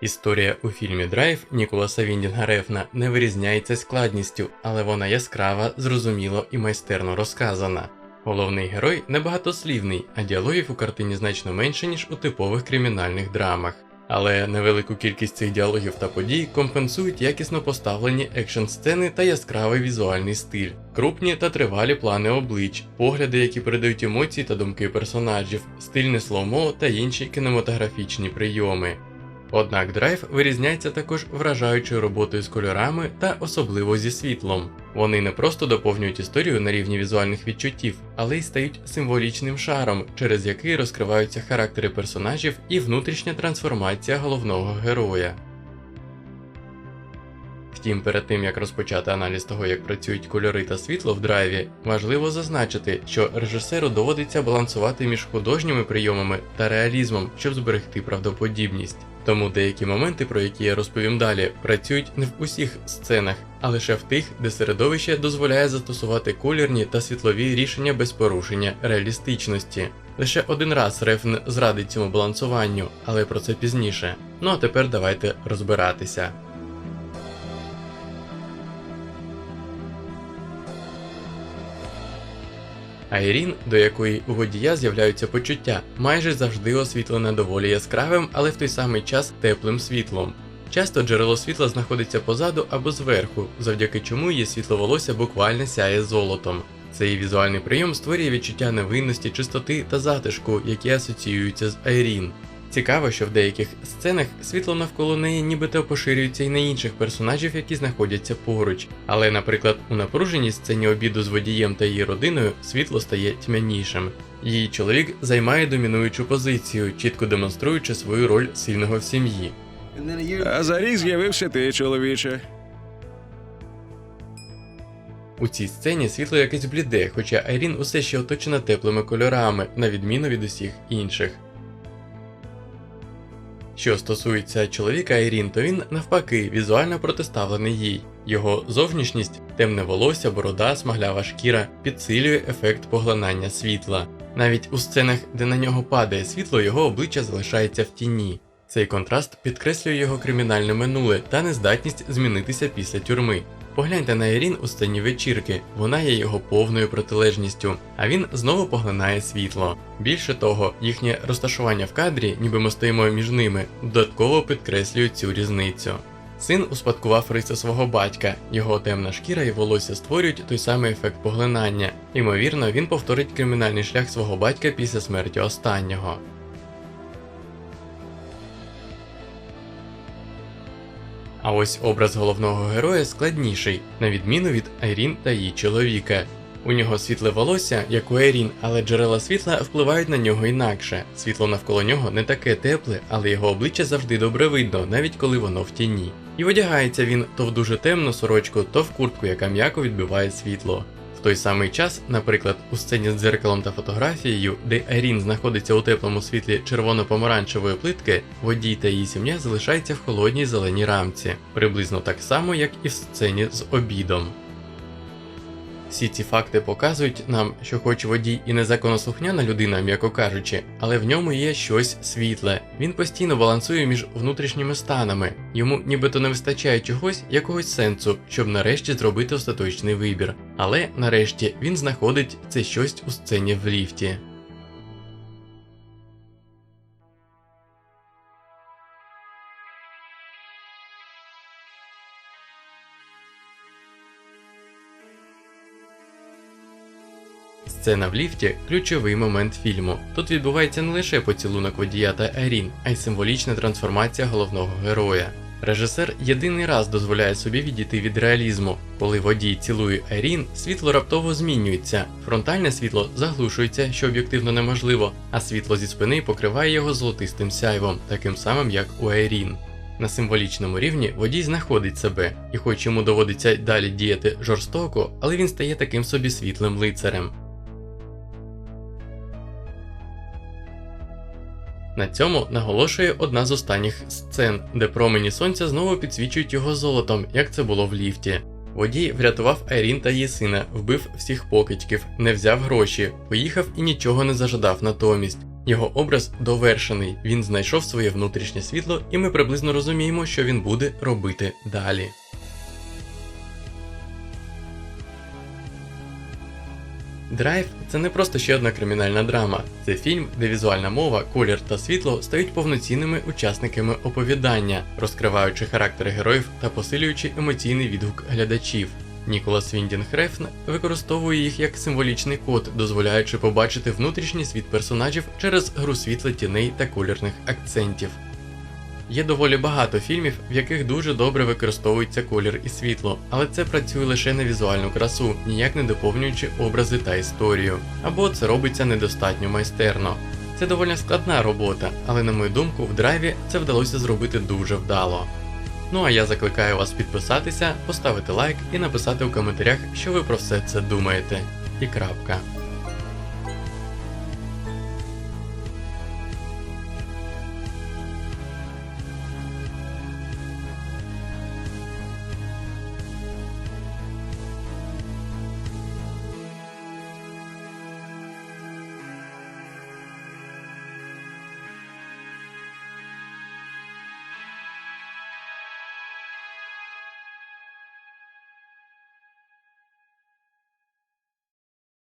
Історія у фільмі Драйв Ніколаса Віндінга Рефна не вирізняється складністю, але вона яскрава, зрозуміло і майстерно розказана. Головний герой небагатослівний, а діалогів у картині значно менше, ніж у типових кримінальних драмах. Але невелику кількість цих діалогів та подій компенсують якісно поставлені екшн сцени та яскравий візуальний стиль, крупні та тривалі плани облич, погляди, які передають емоції та думки персонажів, стильне слоумо та інші кінематографічні прийоми. Однак драйв вирізняється також вражаючою роботою з кольорами та особливо зі світлом. Вони не просто доповнюють історію на рівні візуальних відчуттів, але й стають символічним шаром, через який розкриваються характери персонажів і внутрішня трансформація головного героя. Втім, перед тим як розпочати аналіз того, як працюють кольори та світло в драйві, важливо зазначити, що режисеру доводиться балансувати між художніми прийомами та реалізмом, щоб зберегти правдоподібність. Тому деякі моменти, про які я розповім далі, працюють не в усіх сценах, а лише в тих, де середовище дозволяє застосувати колірні та світлові рішення без порушення реалістичності. Лише один раз Рефн зрадить цьому балансуванню, але про це пізніше. Ну а тепер давайте розбиратися. Айрін, до якої у водія з'являються почуття, майже завжди освітлене доволі яскравим, але в той самий час теплим світлом. Часто джерело світла знаходиться позаду або зверху, завдяки чому її світловолосся буквально сяє золотом. Цей візуальний прийом створює відчуття невинності, чистоти та затишку, які асоціюються з Айрін. Цікаво, що в деяких сценах світло навколо неї нібито поширюється і на інших персонажів, які знаходяться поруч. Але, наприклад, у напруженій сцені обіду з водієм та її родиною світло стає тьмянішим. Її чоловік займає домінуючу позицію, чітко демонструючи свою роль сильного в сім'ї. А за рік з'явився ти, чоловіче. У цій сцені світло якесь бліде, хоча Айрін усе ще оточена теплими кольорами, на відміну від усіх інших. Що стосується чоловіка Айрін, то він навпаки візуально протиставлений їй. Його зовнішність, темне волосся, борода, смаглява шкіра підсилює ефект поглинання світла. Навіть у сценах, де на нього падає світло, його обличчя залишається в тіні. Цей контраст підкреслює його кримінальне минуле та нездатність змінитися після тюрми. Погляньте на Ірін у сцені вечірки, вона є його повною протилежністю, а він знову поглинає світло. Більше того, їхнє розташування в кадрі, ніби ми стоїмо між ними, додатково підкреслює цю різницю. Син успадкував риси свого батька, його темна шкіра і волосся створюють той самий ефект поглинання. Ймовірно, він повторить кримінальний шлях свого батька після смерті останнього. А ось образ головного героя складніший, на відміну від Айрін та її чоловіка. У нього світле волосся, як у Айрін, але джерела світла впливають на нього інакше. Світло навколо нього не таке тепле, але його обличчя завжди добре видно, навіть коли воно в тіні. І одягається він то в дуже темну сорочку, то в куртку, яка м'яко відбиває світло. Той самий час, наприклад, у сцені з дзеркалом та фотографією, де Айрін знаходиться у теплому світлі червоно-помаранчевої плитки, водій та її сім'я залишаються в холодній зеленій рамці, приблизно так само, як і в сцені з обідом. Всі ці факти показують нам, що хоч водій і незаконослухняна людина, м'яко кажучи, але в ньому є щось світле. Він постійно балансує між внутрішніми станами, йому нібито не вистачає чогось, якогось сенсу, щоб нарешті зробити остаточний вибір. Але нарешті він знаходить це щось у сцені в ліфті. Сцена в ліфті ключовий момент фільму. Тут відбувається не лише поцілунок водія та Айрін, а й символічна трансформація головного героя. Режисер єдиний раз дозволяє собі відійти від реалізму. Коли водій цілує Айрін, світло раптово змінюється. Фронтальне світло заглушується, що об'єктивно неможливо, а світло зі спини покриває його золотистим сяйвом, таким самим як у Айрін. На символічному рівні водій знаходить себе, і хоч йому доводиться далі діяти жорстоко, але він стає таким собі світлим лицарем. На цьому наголошує одна з останніх сцен, де промені сонця знову підсвічують його золотом, як це було в ліфті. Водій врятував Айрін та її сина, вбив всіх покидьків, не взяв гроші, поїхав і нічого не зажадав натомість. Його образ довершений, він знайшов своє внутрішнє світло, і ми приблизно розуміємо, що він буде робити далі. Драйв це не просто ще одна кримінальна драма. Це фільм, де візуальна мова, колір та світло стають повноцінними учасниками оповідання, розкриваючи характери героїв та посилюючи емоційний відгук глядачів. Ніколас Віндін Хрефн використовує їх як символічний код, дозволяючи побачити внутрішній світ персонажів через гру світла тіней та колірних акцентів. Є доволі багато фільмів, в яких дуже добре використовується колір і світло, але це працює лише на візуальну красу, ніяк не доповнюючи образи та історію. Або це робиться недостатньо майстерно. Це доволі складна робота, але на мою думку, в драйві це вдалося зробити дуже вдало. Ну а я закликаю вас підписатися, поставити лайк і написати у коментарях, що ви про все це думаєте. І крапка.